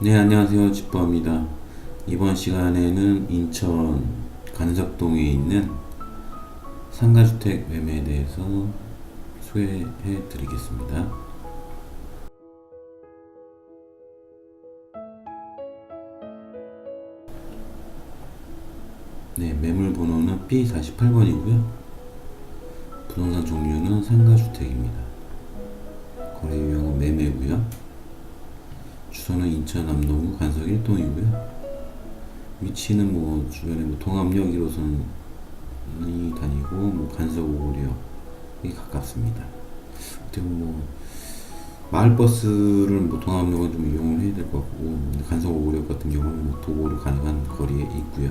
네, 안녕하세요. 집보입니다. 이번 시간에는 인천 간석동에 있는 상가주택 매매에 대해서 소개해 드리겠습니다. 네, 매물 번호는 B48번이고요. 부동산 종류는 상가주택입니다. 남동구 간석 1동이고요. 위치는 뭐 주변에 뭐 동암역이로선이 다니고 뭐 간석 5골역이 가깝습니다. 어떻게 뭐 마을버스를 뭐 동암역은 좀 이용을 해야 될 것 같고 간석 5골역 같은 경우는 뭐 도보로 가능한 거리에 있고요.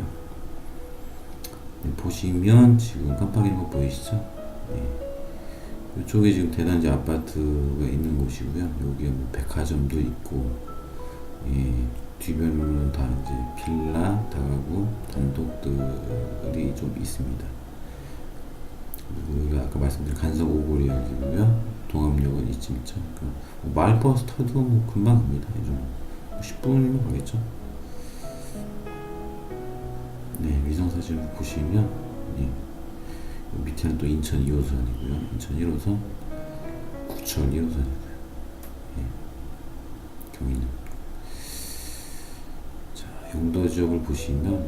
네, 보시면 지금 깜빡이는 거 보이시죠? 네. 이쪽에 지금 대단지 아파트가 있는 곳이고요. 여기에 뭐 백화점도 있고 예, 뒤변으로는 다 이제 빌라, 다가구, 단독들이 좀 있습니다. 그리고 아까 말씀드린 간석 오거리역이고요. 동암역은 이쯤 있죠. 그러니까 뭐 마을버스 타도 뭐 금방 갑니다. 요즘 10분이면 가겠죠. 네, 위성 사진을 보시면, 예. 밑에는 또 인천 2호선이고요. 인천 1호선, 구철 1호선이고요. 예. 경인은. 자, 용도 지역을 보시면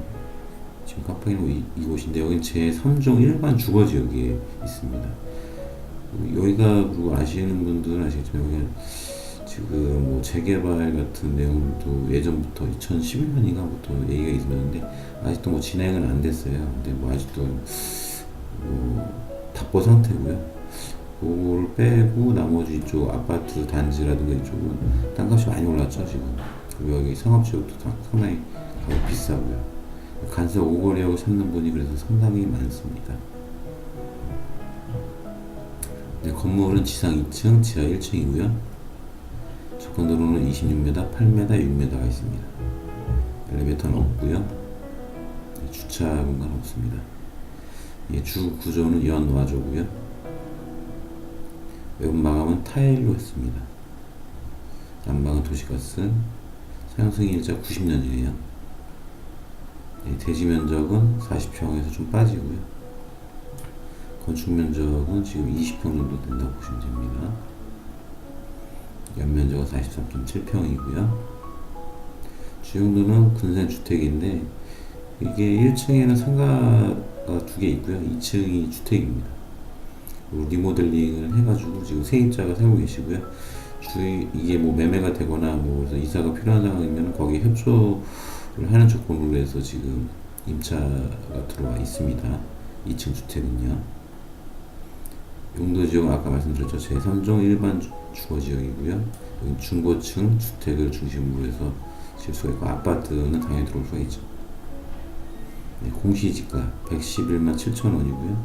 지금 이, 이곳인데 여기는 제 3종 일반 주거 지역이 있습니다. 여기가 그리고 아시는 분들은 아시겠지만 여기는 지금 뭐 재개발 같은 내용도 예전부터 2011년인가부터 얘기가 있었는데 아직도 뭐 진행은 안 됐어요. 근데 뭐 아직도 뭐 답보 상태고요. 그거를 빼고 나머지 이쪽 아파트 단지라든가 이쪽은 땅값이 많이 올랐죠 지금. 여기 상업지역도 상- 상당히 비싸고요. 간석 오거리하고 찾는 분이 그래서 상당히 많습니다. 네, 건물은 지상 2층, 지하 1층이고요. 접근도로는 26m, 8m, 6m가 있습니다. 엘리베이터는 없고요. 네, 주차 공간 없습니다. 예, 주 구조는 연 와조고요. 외부 마감은 타일로 했습니다. 난방은 도시가스. 사용승일자 90년이에요. 예, 대지 면적은 40평에서 좀 빠지고요. 건축 면적은 지금 20평 정도 된다고 보시면 됩니다. 연면적은 43.7평이고요. 주용도는 근생 주택인데 이게 1층에는 상가가 두 개 있고요. 2층이 주택입니다. 리모델링을 해가지고 지금 세입자가 살고 계시고요. 주의 이게 뭐 매매가 되거나 뭐 이사가 필요한 상황이면 거기 협조를 하는 조건으로 해서 지금 임차가 들어와 있습니다. 2층 주택은요. 용도 지역은 아까 말씀드렸죠. 제3종 일반 주- 주거 지역이고요. 여기 중고층 주택을 중심으로 해서 질 수가 있고 아파트는 당연히 들어올 수가 있죠. 네, 공시지가 111만 7천 원이고요.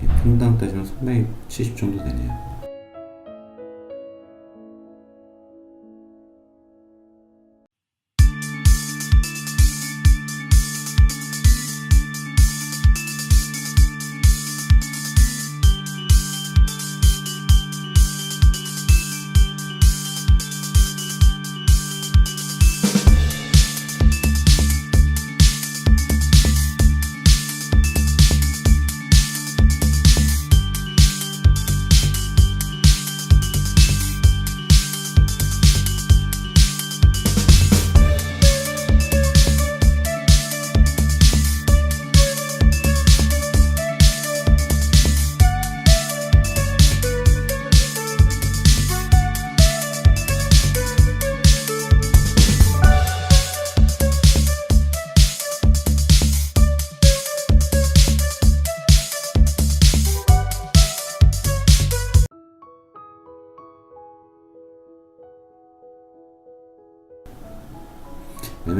네, 평당 따지면 370 정도 되네요.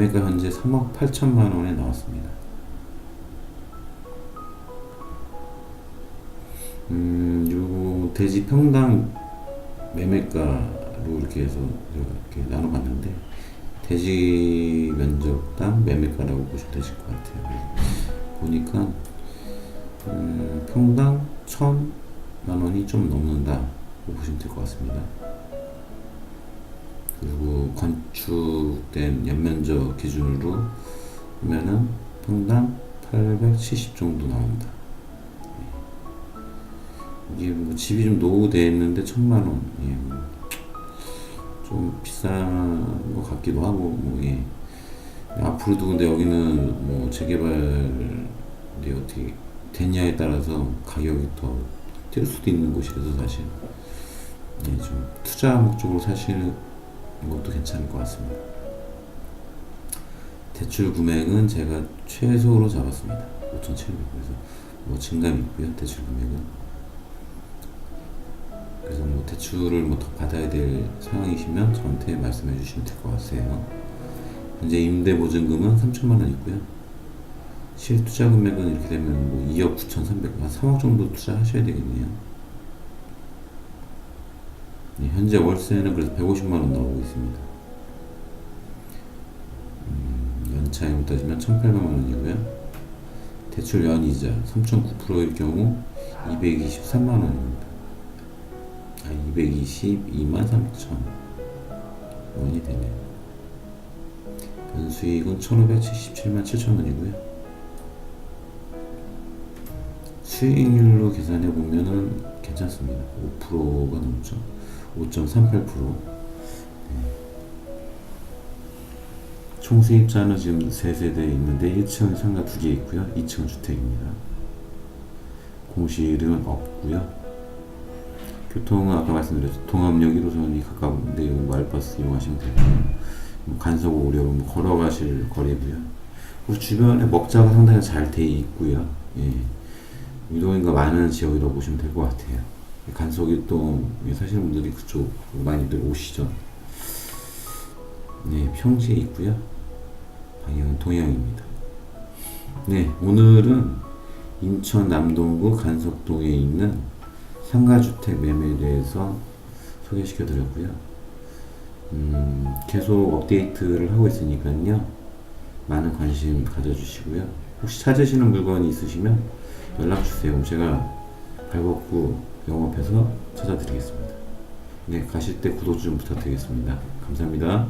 매매가 현재 3억 8천만 원에 나왔습니다. 음, 그리고 대지 평당 매매가로 이렇게 해서 이렇게 나눠봤는데 대지 면적당 매매가라고 보시면 되실 것 같아요. 보니까 음, 평당 천만 원이 좀 넘는다. 보시면 될 것 같습니다. 그리고 건축된 연면적 기준으로 보면은 평당 870 정도. 예. 이게 뭐 집이 좀 노후되어 있는데 천만 원, 예, 뭐, 좀 비싼 것 같기도 하고, 뭐, 예. 앞으로도 근데 여기는 뭐 재개발이 어떻게 됐냐에 따라서 가격이 더 뛸 수도 있는 곳이라서 사실 예, 좀 투자 목적으로 사시 는 것도 괜찮을 것 같습니다. 대출 금액은 제가 최소로 잡았습니다. 5,700 그래서 뭐 증감이 있고요. 대출 금액은 그래서 뭐 대출을 뭐 더 받아야 될 상황이시면 저한테 말씀해 주시면 될 것 같아요. 현재 임대 보증금은 3천만 원 있고요. 실 투자 금액은 이렇게 되면 뭐 2억 9,300, 한 3억 정도 투자하셔야 되겠네요. 네, 현재 월세는 그래서 150만 원 나오고 있습니다. 음, 연차임을 따지면 1,800만 원이고요. 대출 연이자 3.9%일 경우 223만 원입니다. 아, 222만 3천 원이 되네요. 연수익은 1,577만 7천 원이고요. 수익률로 계산해 보면은 괜찮습니다. 5%가 넘죠. 5.38%. 총 수입자는 지금 세 세대 있는데 1층은 상가 두개 있고요. 2층은 주택입니다. 공실은 없고요. 교통은 아까 말씀드렸죠. 동암역 1호선이 가까운데 여기 마을버스 이용하시면 되고요. 뭐 간석 오려 뭐 걸어가실 거리고요. 그 주변에 먹자가 상당히 잘 돼 있고요. 예. 유동인가 많은 지역이라고 보시면 될 것 같아요. 또 사시는 분들이 그쪽 많이들 오시죠. 네, 평지에 있고요. 방향은 동향입니다. 네, 오늘은 인천 남동구 간석동에 있는 상가주택 매매에 대해서 소개시켜 드렸고요. 음, 계속 업데이트를 하고 있으니까요. 많은 관심 가져주시고요. 혹시 찾으시는 물건이 있으시면 연락 주세요. 제가 발벗고 영업해서 찾아드리겠습니다. 네, 가실 때 구독 좀 부탁드리겠습니다. 감사합니다.